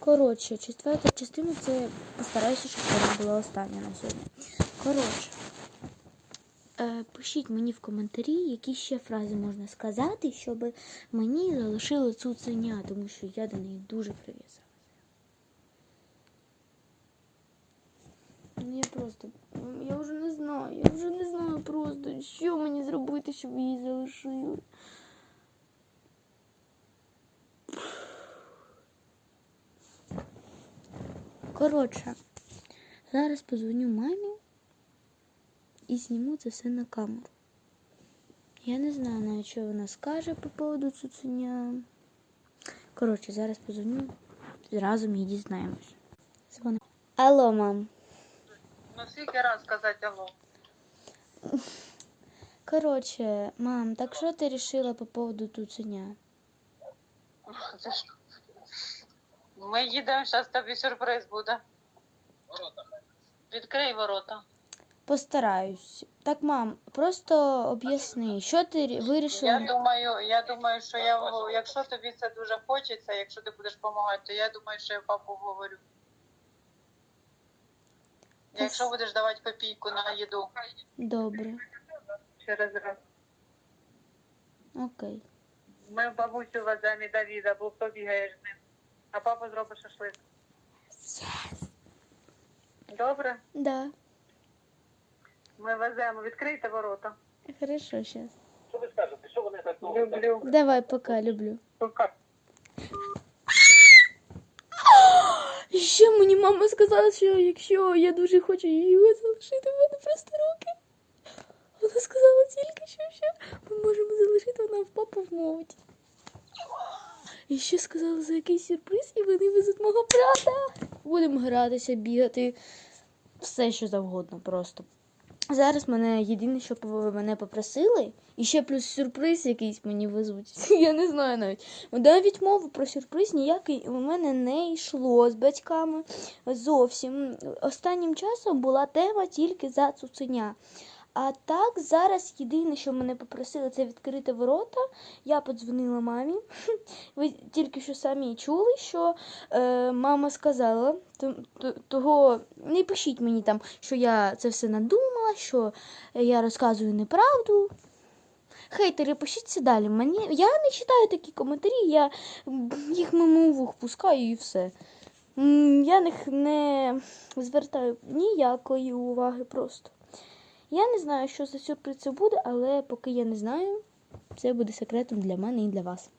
Коротше, четверта частина це постараюся, щоб вона була остання на сьогодні. Коротше, е, пишіть мені в коментарі, які ще фрази можна сказати, щоб мені залишили цуценя, тому що я до неї дуже прив'язалася. Ну, я просто. Я вже не знаю, я вже не знаю просто, що мені зробити, щоб її залишили. Коротше, зараз позвоню мамі і зніму це все на камеру. Я не знаю навіть, що вона скаже по поводу цуценя. Коротше, зараз позвоню, разом і дізнаємось. Дзвони. Алло, мам. Ну, скільки раз сказати алло? Коротше, мам, так що ти вирішила по поводу цуценя? Це ж... Ми їдемо, зараз тобі сюрприз буде. Ворота. Відкрий ворота. Постараюсь. Так, мам, просто об'ясни, що ти Я вирішила? думаю, я думаю, що я якщо тобі це дуже хочеться, якщо ти будеш допомагати, то я думаю, що я папу говорю. Якщо будеш давати копійку на їду Добре, через раз. окей. Ми в бабусю веземо і Давіда, бо хто бігає з ним. А папа зробить шашлик. Добре? Да, Ми веземо. Відкрийте ворота. хорошо, сейчас. Що ви скажете? Що вони так Люблю. Давай, пока, люблю. Пока. І ще мені мама сказала, що якщо я дуже хочу її залишити, в мене просто руки. Вона сказала тільки що, що ми можемо залишити, вона в папу вмовить. І ще сказала за якийсь сюрприз, і вони везуть мого брата. Будемо гратися, бігати, все що завгодно просто. Зараз мене єдине, що пов- мене попросили, і ще плюс сюрприз якийсь мені везуть. Я не знаю навіть. Навіть мови про сюрприз ніякий у мене не йшло з батьками зовсім. Останнім часом була тема тільки за цуценя. А так, зараз єдине, що мене попросили, це відкрити ворота. Я подзвонила мамі. Ви тільки що самі чули, що е, мама сказала. То- то- Того не пишіть мені там, що я це все надумала, що я розказую неправду. Хейтери, пишіться далі. Мені я не читаю такі коментарі, я їх мимо вух пускаю і все. Я них не звертаю ніякої уваги просто. Я не знаю, що за сюрприз це буде, але поки я не знаю, це буде секретом для мене і для вас.